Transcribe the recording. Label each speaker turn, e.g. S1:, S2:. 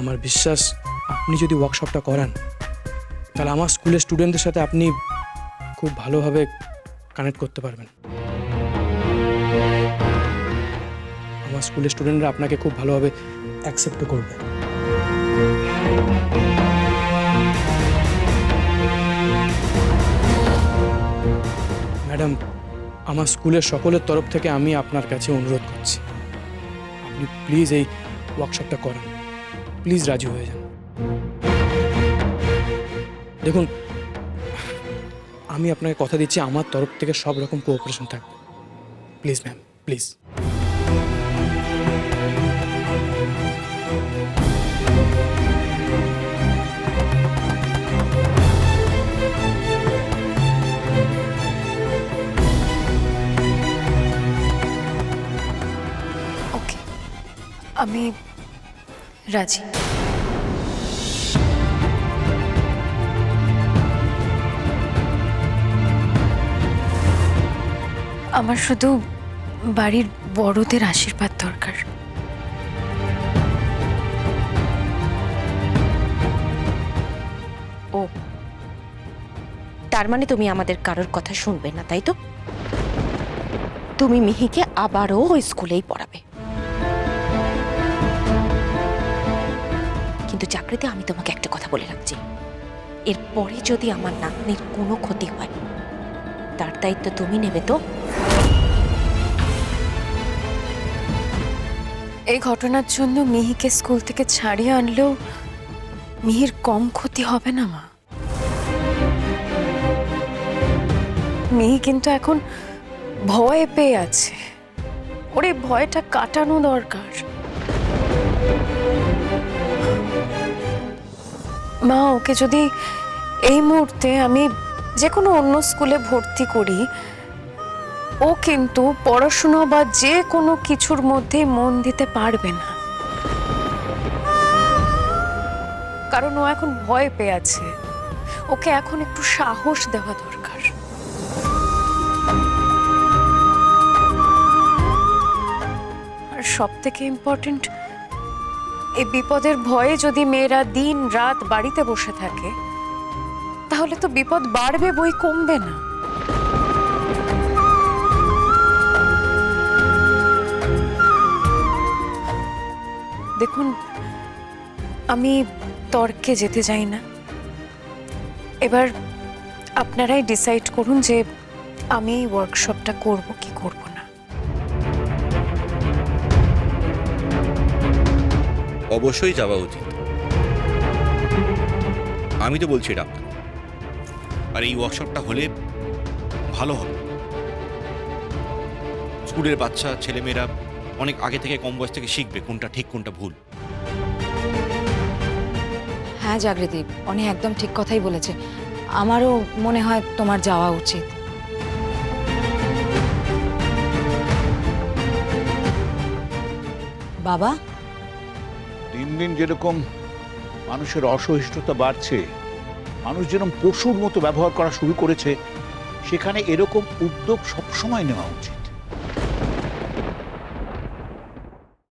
S1: আমার বিশ্বাস, আপনি যদি ওয়ার্কশপটা করান, তাহলে আমার স্কুলের স্টুডেন্টদের সাথে আপনি খুব ভালোভাবে কানেক্ট করতে পারবেন। আমার স্কুলের স্টুডেন্টরা আপনাকে খুব ভালোভাবে অ্যাকসেপ্টও করবে। ম্যাডাম, আমার স্কুলের সকলের তরফ থেকে আমি আপনার কাছে অনুরোধ করছি। আপনি প্লিজ এই ওয়ার্কশপটা করান। প্লিজ রাজি হয়ে যান। দেখুন, আমি আপনাকে কথা দিচ্ছি, আমার তরফ থেকে সব রকম কোঅপারেশন থাকবে প্লিজ ম্যাম প্লিজ
S2: আমি রাজি। আমার শুধু বাড়ির বড়দের আশীর্বাদ দরকার।
S3: ও, তার মানে তুমি আমাদের কারোর কথা শুনবে না, তাই তো? তুমি মিহিকে আবারও ওই স্কুলেই পড়াবে। চাকরিতে আমি তোমাকে একটা কথা বলে রাখছি। এরপরে যদি আমার নাতনির কোনো ক্ষতি হয়, তার দায়িত্ব তুমি নেবে তো?
S2: এই ঘটনার জন্য মিহিকে স্কুল থেকে ছাড়িয়ে আনলেও মিহির কম ক্ষতি হবে না, মা। মিহি কিন্তু এখন ভয় পেয়ে আছে। ওর ভয়টা কাটানো দরকার। মা, ওকে যদি এই মুহূর্তে আমি যে কোনো অন্য স্কুলে ভর্তি করি, ও কিন্তু পড়াশুনো বা যে কোনো কিছুর মধ্যে মন দিতে পারবে না। কারণ ও এখন ভয় পেয়ে আছে। ওকে এখন একটু সাহস দেওয়া দরকার। আর সব থেকে ইম্পর্টেন্ট এই বিপদের ভয়ে যদি মেয়েরা দিন রাত বাড়িতে বসে থাকে, তাহলে তো বিপদ বাড়বে বই কমবে না। দেখুন, আমি তর্কে যেতে চাই না। এবার আপনারাই ডিসাইড করুন যে আমি ওয়ার্কশপটা করব কি করব না।
S4: অবশ্যই যাওয়া উচিত। আমি তো বলছি এটা আর এই ওয়ার্কশপটা হলে ভালো হবে। স্কুলের বাচ্চা, ছেলেমেয়েরা অনেক আগে থেকে কম বয়স থেকে শিখবে কোনটা ঠিক, কোনটা ভুল।
S5: হ্যাঁ জাগৃতি অনি একদম ঠিক কথাই বলেছে। আমারও মনে হয় তোমার যাওয়া উচিত। বাবা?
S6: দিন দিন যেরকম মানুষের অসহিষ্ণুতা বাড়ছে, মানুষ যেরকম পশুর মতো ব্যবহার করা শুরু করেছে, সেখানে এরকম উদ্যোগ সবসময় নেওয়া উচিত।